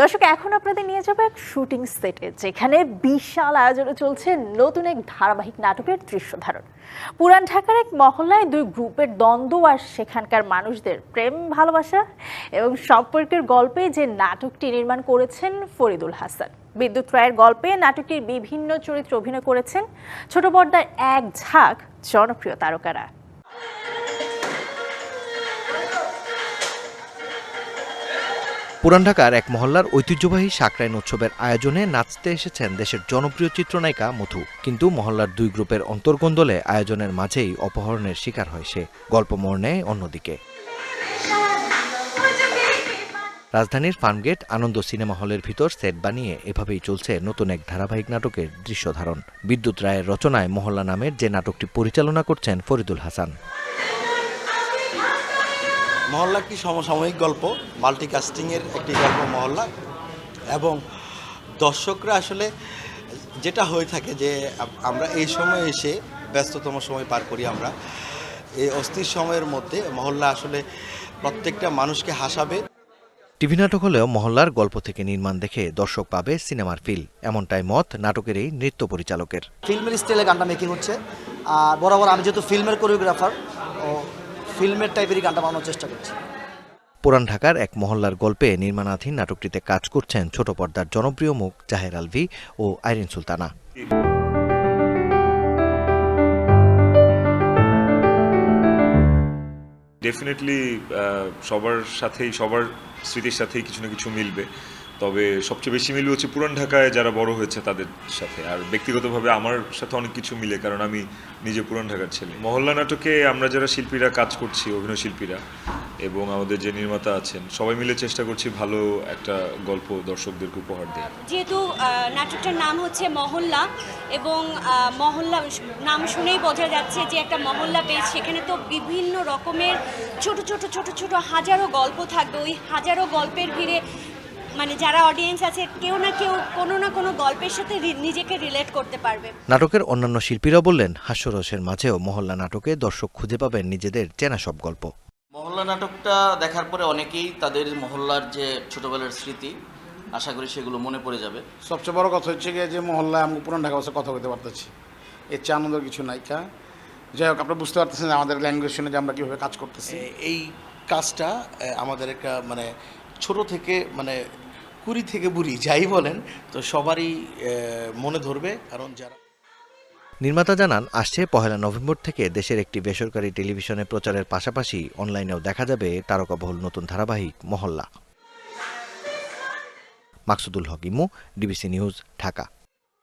দর্শক, এখন আপনাদের নিয়ে যাব এক শুটিং সেটে যেখানে বিশাল আয়োজনে চলছে নতুন এক ধারাবাহিক নাটকের দৃশ্য ধারণ। পুরান ঢাকার এক মহল্লায় দুই গ্রুপের দ্বন্দ্ব আর সেখানকার মানুষদের প্রেম, ভালোবাসা এবং সম্পর্কের গল্পে যে নাটকটি নির্মাণ করেছেন ফরিদুল হাসান। বিদ্যুৎ রায়ের গল্পে নাটকটির বিভিন্ন চরিত্রে অভিনয় করেছেন ছোট পর্দার এক ঝাঁক জনপ্রিয় তারকারা। পুরান ঢাকার এক মহল্লার ঐতিহ্যবাহী সাকরাইন উৎসবের আয়োজনে নাচতে এসেছেন দেশের জনপ্রিয় চিত্রনায়িকা মধু। কিন্তু মহল্লার দুই গ্রুপের অন্তর্গোন্দলে আয়োজনের মাঝেই অপহরণের শিকার হয় সে। গল্প মোড় নেয় অন্যদিকে। রাজধানীর ফার্মগেট আনন্দ সিনেমা হলের ভিতর সেট বানিয়ে এভাবেই চলছে নতুন এক ধারাবাহিক নাটকের দৃশ্যধারণ। বিদ্যুৎ রায়ের রচনায় মহল্লা নামের যে নাটকটি পরিচালনা করছেন ফরিদুল হাসান। মহল্লা একটি সমসাময়িক গল্প? মাল্টিকাস্টিংয়ের একটি গল্প মহল্লা। এবং দর্শকরা আসলে যেটা হয়ে থাকে যে আমরা এই সময় এসে ব্যস্ততম সময় পার করি আমরা। এই অস্থির সময়ের মধ্যে মহল্লা আসলে প্রত্যেকটা মানুষকে হাসাবে। টিভি নাটক হলেও মহল্লার গল্প থেকে নির্মাণ দেখে দর্শক পাবে সিনেমার ফিল। এমনটাই মত নাটকের এই নৃত্য পরিচালকের। ফিল্মের স্টাইলে গানটা মেকিং হচ্ছে। আর বরাবর আমি যেহেতু ফিল্মের কোরিওগ্রাফার ও ফিল্মের টাইপেরই গানটা বানানোর চেষ্টা করছি। পুরান ঢাকার এক মহল্লার গল্পে নির্মাণাধীন নাটকটিতে কাজ করছেন ছোট পর্দার জনপ্রিয় মুখ জাহের আলভি ও আইরিন সুলতানা। ডেফিনেটলি সবার সাথেই সবার স্মৃতির সাথেই কিছু না কিছু মিলবে। তবে সবচেয়ে বেশি মিলবে হচ্ছে পুরান ঢাকায় যারা বড় হয়েছে তাদের সাথে। আর ব্যক্তিগতভাবে আমার সাথে অনেক কিছু মিলে, কারণ আমি নিজে পুরান ঢাকার ছেলে। মহল্লা নাটকে আমরা যারা শিল্পীরা কাজ করছি, অভিনয় শিল্পীরা, এবং আমাদের যে নির্মাতা আছেন, সবাই মিলে চেষ্টা করছি ভালো একটা গল্প দর্শকদেরকে উপহার দেওয়ার। যেহেতু নাটকটার নাম হচ্ছে মহল্লা, এবং মহল্লা নাম শুনেই বোঝা যাচ্ছে যে একটা মহল্লা পেজ সেখানে তো বিভিন্ন রকমের ছোট ছোট ছোট ছোট হাজারো গল্প থাকবে। ওই হাজারো গল্পের ভিড়ে মানে যারা অডিয়েন্স আছে কেউ না কেউ কোনো না কোনো গল্পের সাথে নিজেকে রিলেট করতে পারবে। নাটকের অন্যান্য শিল্পীরা বললেন হাস্যরসের মাঝেও মহল্লা নাটকে দর্শক খুঁজে পাবেন নিজেদের চেনা সব গল্প। মহল্লা নাটকটা দেখার পরে অনেকেই তাদের মহল্লার যে ছোটবেলার স্মৃতি আশা করি সেগুলো মনে পড়ে যাবে। সবচেয়ে বড় কথা হচ্ছে গিয়ে যে মহল্লায় আমি পুরান ঢাকা ভাষায় কথা বলতে পারতেছি। এর চেয়ে আনন্দের কিছু নায়িকা যাই হোক আপনি বুঝতে পারতেছেন যে আমাদের ল্যাঙ্গুয়েজ শুনে যে আমরা কীভাবে কাজ করতেছি। এই কাজটা আমাদের একটা মানে ছোট থেকে মানে কুড়ি থেকে বুড়ি, যাই বলেন, তো সবারই মনে ধরবে, কারণ যারা নির্মাতা জানান, আসছে পহেলা নভেম্বর থেকে দেশের একটি বেসরকারি টেলিভিশনে প্রচারের পাশাপাশি অনলাইনেও দেখা যাবে তারকা বহুল নতুন ধারাবাহিক মহল্লা। মাকসুদুল হক ইমু, ডিবিসি নিউজ, ঢাকা।